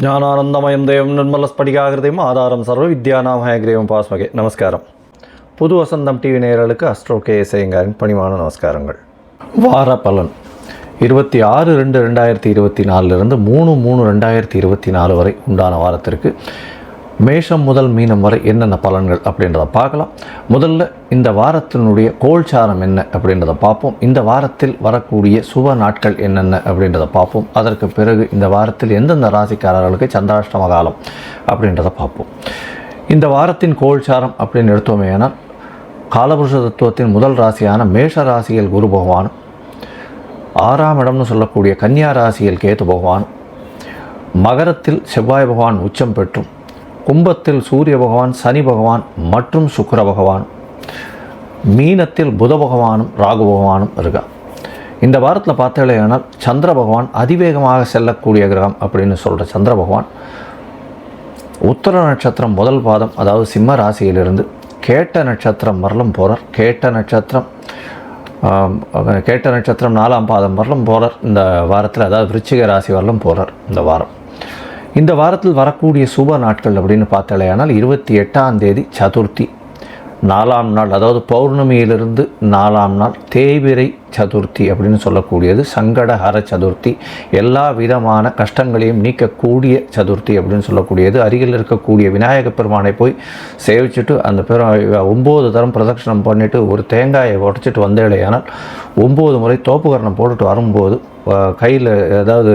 ஞானானந்தமயம் தேவம் நிர்மலஸ்படிகாகிருதையும் ஆதாரம் சர்வ வித்யாநாமயகிரியும் பாஸ்மகே. நமஸ்காரம். புது வசந்தம் டிவி நேயர்களுக்கு அஸ்ட்ரோ கே இசையங்காரின் பணிவான நமஸ்காரங்கள். வார பலன். இருபத்தி ஆறு ரெண்டு ரெண்டாயிரத்தி இருபத்தி நாலுலேருந்து மூணு மூணு ரெண்டாயிரத்தி இருபத்தி நாலு வரை உண்டான வாரத்திற்கு மேஷம் முதல் மீனம் வரை என்னென்ன பலன்கள் அப்படின்றத பார்க்கலாம். முதல்ல இந்த வாரத்தினுடைய கோல்சாரம் என்ன அப்படின்றத பார்ப்போம். இந்த வாரத்தில் வரக்கூடிய சுப நாட்கள் என்னென்ன அப்படின்றத பார்ப்போம். அதற்கு பிறகு இந்த வாரத்தில் எந்தெந்த ராசிக்காரர்களுக்கு சந்திராஷ்டம காலம் அப்படின்றத பார்ப்போம். இந்த வாரத்தின் கோல்சாரம் அப்படின்னு எடுத்தோமேனால் காலபுருஷ தத்துவத்தின் முதல் ராசியான மேஷ ராசியில் குரு பகவானும் ஆறாம் இடம்னு சொல்லக்கூடிய கன்னியா ராசியில் கேது பகவானும் மகரத்தில் செவ்வாய் பகவான் உச்சம் பெற்றும் கும்பத்தில் சூரிய பகவான் சனி பகவான் மற்றும் சுக்கர பகவான். மீனத்தில் புத பகவானும் ராகு பகவானும் இருக்கா. இந்த வாரத்தில் பார்த்தாலேனால் சந்திர பகவான் அதிவேகமாக செல்லக்கூடிய கிரகம் அப்படின்னு சொல்கிற சந்திர பகவான். உத்தர நட்சத்திரம் முதல் பாதம் அதாவது சிம்ம ராசியிலிருந்து கேட்ட நட்சத்திரம் வரலும் போகிறார் கேட்ட நட்சத்திரம் கேட்ட நட்சத்திரம் நாலாம் பாதம் வரலும் போகிறார் இந்த வாரத்தில் அதாவது விருச்சிக ராசி வரலும் போகிறார் இந்த வாரம். இந்த வாரத்தில் வரக்கூடிய சுப நாட்கள் அப்படின்னு பார்த்தாலேயானால் இருபத்தி எட்டாம் தேதி சதுர்த்தி. நாலாம் நாள் அதாவது பௌர்ணமியிலிருந்து நாலாம் நாள் தேய்பிரை சதுர்த்தி அப்படின்னு சொல்லக்கூடியது சங்கடஹர சதுர்த்தி. எல்லா விதமான கஷ்டங்களையும் நீக்கக்கூடிய சதுர்த்தி அப்படின்னு சொல்லக்கூடியது. அருகில் இருக்கக்கூடிய விநாயக பெருமானை போய் சேவிச்சுட்டு அந்த பெரும் ஒம்பது தரம் பிரதட்சணம் பண்ணிட்டு ஒரு தேங்காயை உடச்சிட்டு வந்தேலையானால் ஒம்பது முறை தோப்புகரணம் போட்டுட்டு வரும்போது கையில் ஏதாவது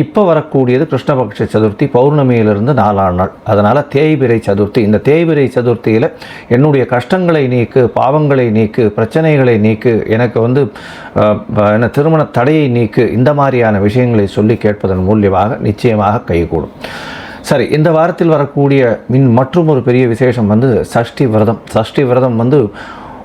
இப்போ வரக்கூடியது கிருஷ்ணபக்ஷ சதுர்த்தி பௌர்ணமியிலிருந்து நாலாம் நாள். அதனால் தேய்பிரை சதுர்த்தி. இந்த தேய்பிரை சதுர்த்தியில் என்னுடைய கஷ்டங்களை நீக்கு பாவங்களை நீக்கு பிரச்சனைகளை நீக்கு எனக்கு வந்து என்ன திருமண தடையை நீக்கு இந்த மாதிரியான விஷயங்களை சொல்லி கேட்பதன் மூலியமாக நிச்சயமாக கைகூடும். சரி இந்த வாரத்தில் வரக்கூடிய மின் மற்றும் ஒரு பெரிய விசேஷம் வந்து சஷ்டி விரதம். சஷ்டி விரதம் வந்து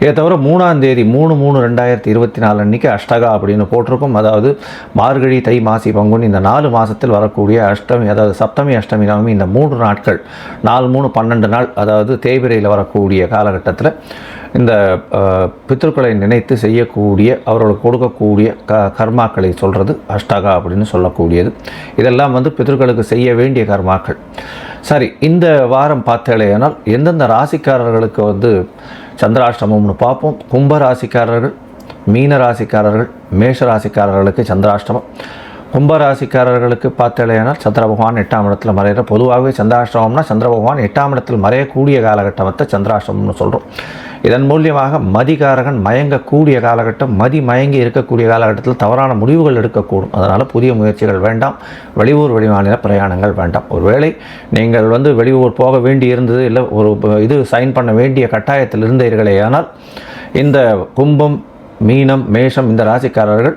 இதை தவிர மூணாம் தேதி மூணு மூணு ரெண்டாயிரத்தி இருபத்தி நாலு அன்றைக்கி அஷ்டகா அப்படின்னு போட்டிருக்கும். அதாவது மார்கழி தை மாசி பங்குனி இந்த நாலு மாதத்தில் வரக்கூடிய அஷ்டமி அதாவது சப்தமி அஷ்டமி நவமி இந்த மூன்று நாட்கள் நாலு மூணு பன்னெண்டு நாள் அதாவது தேய்பிரையில் வரக்கூடிய காலகட்டத்தில் இந்த அஹ், பித்ருக்களை நினைத்து செய்யக்கூடிய அவர்களுக்கு கொடுக்கக்கூடிய க கர்மாக்களை சொல்கிறது அஷ்டகா அப்படின்னு சொல்லக்கூடியது. இதெல்லாம் வந்து பித்ருக்களுக்கு செய்ய வேண்டிய கர்மாக்கள். சரி இந்த வாரம் பார்த்தேனால் எந்தெந்த ராசிக்காரர்களுக்கு வந்து சந்திராஷ்டமம்னு பார்ப்போம். கும்ப ராசிக்காரர்கள் மீன ராசிக்காரர்கள் மேஷ ராசிக்காரர்களுக்கு சந்திராஷ்டமம். கும்பராசிக்காரர்களுக்கு பார்த்தலையானால் சந்திர பகவான் எட்டாம் இடத்துல மறையிற. பொதுவாகவே சந்திராஷ்டமம்னா சந்திர பகவான் எட்டாம் இடத்தில் மறையக்கூடிய காலகட்டத்தை சந்திராஷ்டமம்னு சொல்கிறோம் இதன் மூலியமாக மதிகாரகன் மயங்கக்கூடிய காலகட்டம் மதி மயங்கி இருக்கக்கூடிய காலகட்டத்தில் தவறான முடிவுகள் எடுக்கக்கூடும். அதனால் புதிய முயற்சிகள் வேண்டாம். வெளியூர் வெளிமாநில பிரயாணங்கள் வேண்டாம். ஒருவேளை நீங்கள் வந்து வெளியூர் போக வேண்டி இருந்தது இல்லை ஒரு இது சைன் பண்ண வேண்டிய கட்டாயத்தில் இருந்தீர்களே ஆனால் இந்த கும்பம் மீனம் மேஷம் இந்த ராசிக்காரர்கள்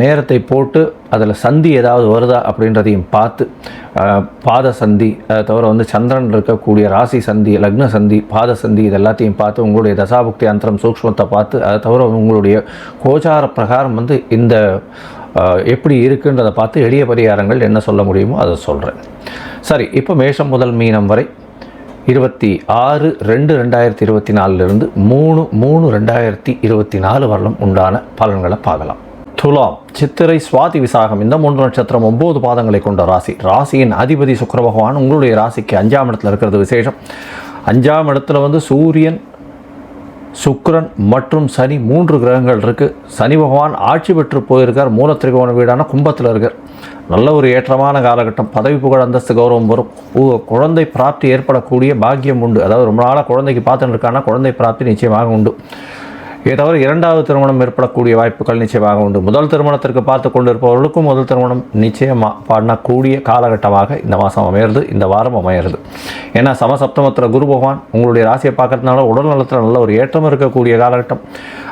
நேரத்தை போட்டு அதில் சந்தி ஏதாவது வருதா அப்படின்றதையும் பார்த்து பாத சந்தி அதை தவிர வந்து சந்திரன் இருக்கக்கூடிய ராசி சந்தி லக்ன சந்தி பாத சந்தி இது எல்லாத்தையும் பார்த்து உங்களுடைய தசாபுக்தி அந்தரம் சூக்ஷ்மத்தை பார்த்து அதை தவிர உங்களுடைய கோச்சார பிரகாரம் வந்து இந்த எப்படி இருக்குன்றதை பார்த்து எளிய பரிகாரங்கள் என்ன சொல்ல முடியுமோ அதை சொல்கிறேன் சரி இப்போ மேஷம் முதல் மீனம் வரை இருபத்தி ஆறு ரெண்டு ரெண்டாயிரத்தி இருபத்தி நாலுலேருந்து மூணு மூணு ரெண்டாயிரத்தி இருபத்தி நாலு வரலும் உண்டான பலன்களை பார்க்கலாம். துலாம் சித்திரை சுவாதி விசாகம் இந்த மூன்று நட்சத்திரம் ஒன்பது பாதங்களை கொண்ட ராசி. ராசியின் அதிபதி சுக்கர பகவான் உங்களுடைய ராசிக்கு அஞ்சாம் இடத்துல இருக்கிறது விசேஷம். அஞ்சாம் இடத்துல வந்து சூரியன் சுக்ரன் மற்றும் சனி மூன்று கிரகங்கள் இருக்குது சனி பகவான் ஆட்சி பெற்று போயிருக்கார். மூலத்திரிகோண வீடான கும்பத்தில் இருக்கார். நல்ல ஒரு ஏற்றமான காலகட்டம். பதவி புகழ் அந்தஸ்து கௌரவம் வரும். குழந்தை பிராப்தி ஏற்படக்கூடிய பாக்கியம் உண்டு. அதாவது ரொம்ப நாளாக குழந்தைக்கு பார்த்துட்டு இருக்கான்னா குழந்தை பிராப்தி நிச்சயமாக உண்டு. இதை தவிர இரண்டாவது திருமணம் ஏற்படக்கூடிய வாய்ப்புகள் நிச்சயமாக உண்டு. முதல் திருமணத்திற்கு பார்த்து கொண்டிருப்பவர்களுக்கும் முதல் திருமணம் நிச்சயமாக பண்ணக்கூடிய காலகட்டமாக இந்த மாதம் அமையிறது இந்த வாரம் அமையிறது. ஏன்னா சமசப்தமத்தில் குரு பகவான் உங்களுடைய ராசியை பார்க்கறதுனால உடல் நலத்தில் நல்ல ஒரு ஏற்றம் இருக்கக்கூடிய காலகட்டம்.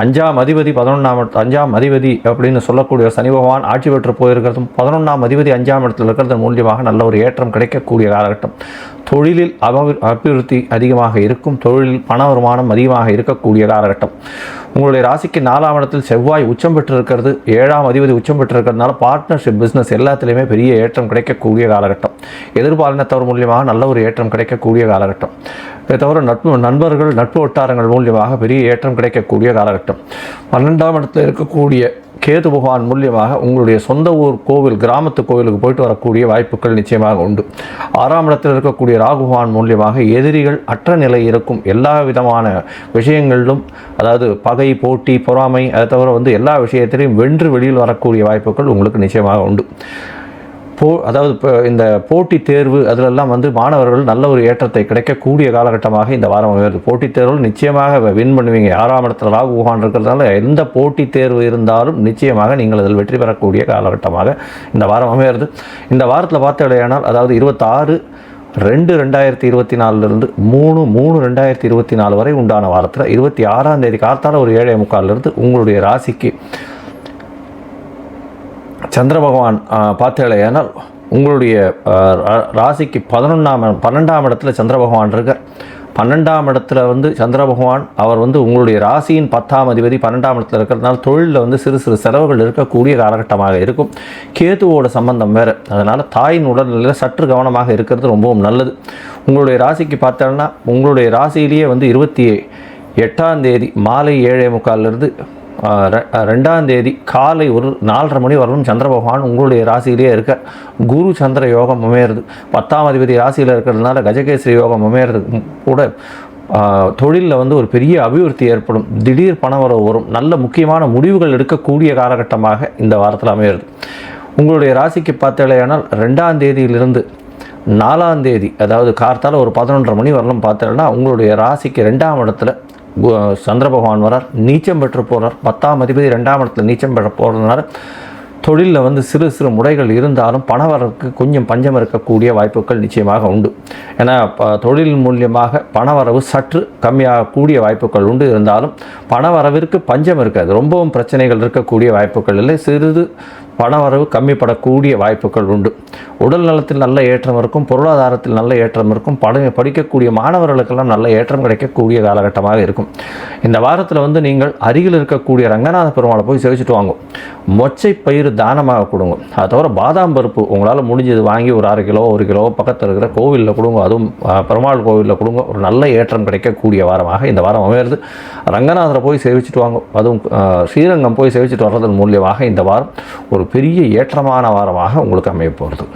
அஞ்சாம் அதிபதி பதினொன்றாம் இடத்து- அஞ்சாம் அதிபதி அப்படின்னு சொல்லக்கூடிய சனி பகவான் ஆட்சி பெற்று போயிருக்கிறதும் பதினொன்றாம் அதிபதி அஞ்சாம் இடத்தில் இருக்கிறது மூலியமாக நல்ல ஒரு ஏற்றம் கிடைக்கக்கூடிய காலகட்டம். தொழிலில் அபவி அபிவிருத்தி அதிகமாக இருக்கும் தொழிலில் பண வருமானம் அதிகமாக இருக்கக்கூடிய காலகட்டம். உங்களுடைய ராசிக்கு நாலாம் இடத்தில் செவ்வாய் உச்சம் பெற்றிருக்கிறது ஏழாம் அதிபதி உச்சம் பெற்றிருக்கிறதுனால பார்ட்னர்ஷிப் பிஸ்னஸ் எல்லாத்துலேயுமே பெரிய ஏற்றம் கிடைக்கக்கூடிய காலகட்டம். எதிர்பாலினத்தவர் மூலியமாக நல்ல ஒரு ஏற்றம் கிடைக்கக்கூடிய காலகட்டம். இதை தவிர நட்பு நண்பர்கள் நட்பு வட்டாரங்கள் மூலியமாக பெரிய ஏற்றம் கிடைக்கக்கூடிய காலகட்டம். பன்னெண்டாம் இடத்தில் இருக்கக்கூடிய கேது பகவான் மூலியமாக உங்களுடைய சொந்த ஊர் கோவில் கிராமத்து கோவிலுக்கு போயிட்டு வரக்கூடிய வாய்ப்புகள் நிச்சயமாக உண்டு. ஆறாம் இடத்தில் இருக்கக்கூடிய ராகு பகவான் மூலியமாக எதிரிகள் அற்ற நிலை இருக்கும். எல்லா விதமான விஷயங்களிலும் அதாவது பகை போட்டி பொறாமை அதை தவிர வந்து எல்லா விஷயத்திலையும் வென்று வெளியில் வரக்கூடிய வாய்ப்புகள் உங்களுக்கு நிச்சயமாக உண்டு. போ அதாவது இப்போ இந்த போட்டித் தேர்வு அதிலெல்லாம் வந்து மாணவர்கள் நல்ல ஒரு ஏற்றத்தை கிடைக்கக்கூடிய காலகட்டமாக இந்த வாரம் அமைகிறது. போட்டித் தேர்வில் நிச்சயமாக வின் பண்ணுவீங்க. ஆறாம் இடத்துல ராகு பகவான் இருக்கிறதுனால எந்த போட்டித் தேர்வு இருந்தாலும் நிச்சயமாக நீங்கள் அதில் வெற்றி பெறக்கூடிய காலகட்டமாக இந்த வாரம் அமைகிறது. இந்த வாரத்தில் பார்த்தீங்கன்னா அதாவது இருபத்தாறு ரெண்டு ரெண்டாயிரத்தி இருபத்தி நாலுலேருந்து மூணு மூணு ரெண்டாயிரத்தி இருபத்தி நாலு வரை உண்டான வாரத்தில் இருபத்தி ஆறாம் தேதி காத்தால ஒரு ஏழே முக்கால்லேருந்து உங்களுடைய ராசிக்கு சந்திர பகவான் பார்த்தேனால் உங்களுடைய ராசிக்கு பதினொன்றாம் பன்னெண்டாம் இடத்துல சந்திர பகவான் இருக்கார். பன்னெண்டாம் இடத்துல வந்து சந்திர பகவான் அவர் வந்து உங்களுடைய ராசியின் பத்தாம் அதிபதி பன்னெண்டாம் இடத்துல இருக்கிறதுனால தொழிலில் வந்து சிறு சிறு செலவுகள் இருக்கக்கூடிய காலகட்டமாக இருக்கும். கேதுவோட சம்பந்தம் வேறு. அதனால் தாயின் உடல்நிலையில் சற்று கவனமாக இருக்கிறது ரொம்பவும் நல்லது. உங்களுடைய ராசிக்கு பார்த்தோன்னா உங்களுடைய ராசியிலேயே வந்து இருபத்தி எட்டாம் தேதி மாலை ஏழே முக்காலிருந்து ரெண்டாம் தேதி காலை ஒரு நாலரை மணி வரலும் சந்திர பகவான் உங்களுடைய ராசியிலேயே இருக்க குரு சந்திர யோகம் அமையிறது. பத்தாம் அதிபதி ராசியில் இருக்கிறதுனால கஜகேசரி யோகம் அமையிறது கூட தொழிலில் வந்து ஒரு பெரிய அபிவிருத்தி ஏற்படும். திடீர் பணவரவு வரும். நல்ல முக்கியமான முடிவுகள் எடுக்கக்கூடிய காலகட்டமாக இந்த வாரத்தில் அமையிறது. உங்களுடைய ராசிக்கு பார்த்தாலேயானால் ரெண்டாம் தேதியிலிருந்து நாலாம் தேதி அதாவது கார்த்தால் ஒரு பதினொன்றரை மணி வரலும் பார்த்தேன்னா உங்களுடைய ராசிக்கு ரெண்டாம் இடத்துல சந்திர பகவான் வரார் நீச்சம் பெற்று போகிறார் பத்தாம் அதிபதி ரெண்டாம் இடத்துல நீச்சம் பெற்ற போகிறதுனால தொழிலில் வந்து சிறு சிறு முறைகள் இருந்தாலும் பண வரக்கு கொஞ்சம் பஞ்சம் இருக்கக்கூடிய வாய்ப்புகள் நிச்சயமாக உண்டு. ஏன்னா ப- தொழில் மூலியமாக பண வரவு சற்று கம்மியாகக்கூடிய வாய்ப்புகள் உண்டு. இருந்தாலும் பண வரவிற்கு பஞ்சம் இருக்காது. ரொம்பவும் பிரச்சனைகள் இருக்கக்கூடிய வாய்ப்புகள் இல்லை. சிறிது பண வரவு கம்மிப்படக்கூடிய வாய்ப்புகள் உண்டு. உடல் நலத்தில் நல்ல ஏற்றம் இருக்கும் பொருளாதாரத்தில் நல்ல ஏற்றம் இருக்கும் படி படிக்கக்கூடிய மாணவர்களுக்கெல்லாம் நல்ல ஏற்றம் கிடைக்கக்கூடிய காலகட்டமாக இருக்கும். இந்த வாரத்தில் வந்து நீங்கள் அருகில் இருக்கக்கூடிய ரங்கநாத பெருமாளை போய் சேவிச்சுட்டு வாங்கும் மொச்சை பயிர் தானமாக கொடுங்க. அதை தவிர பாதாம் பருப்பு உங்களால் முடிஞ்சது வாங்கி ஒரு அரை கிலோ ஒரு கிலோ பக்கத்தில் இருக்கிற கோவிலில் கொடுங்க. அதுவும் பெருமாள் கோவிலில் கொடுங்க. ஒரு நல்ல ஏற்றம் கிடைக்கக்கூடிய வாரமாக இந்த வாரம் அமையிறது ரங்கநாதரை போய் சேவிச்சுட்டு வாங்க. அதுவும் ஸ்ரீரங்கம் போய் சேவிச்சுட்டு வர்றதன் மூலியமாக இந்த வாரம் ஒரு பெரிய ஏற்றமான வாரமாக உங்களுக்கு அமைய போகிறது.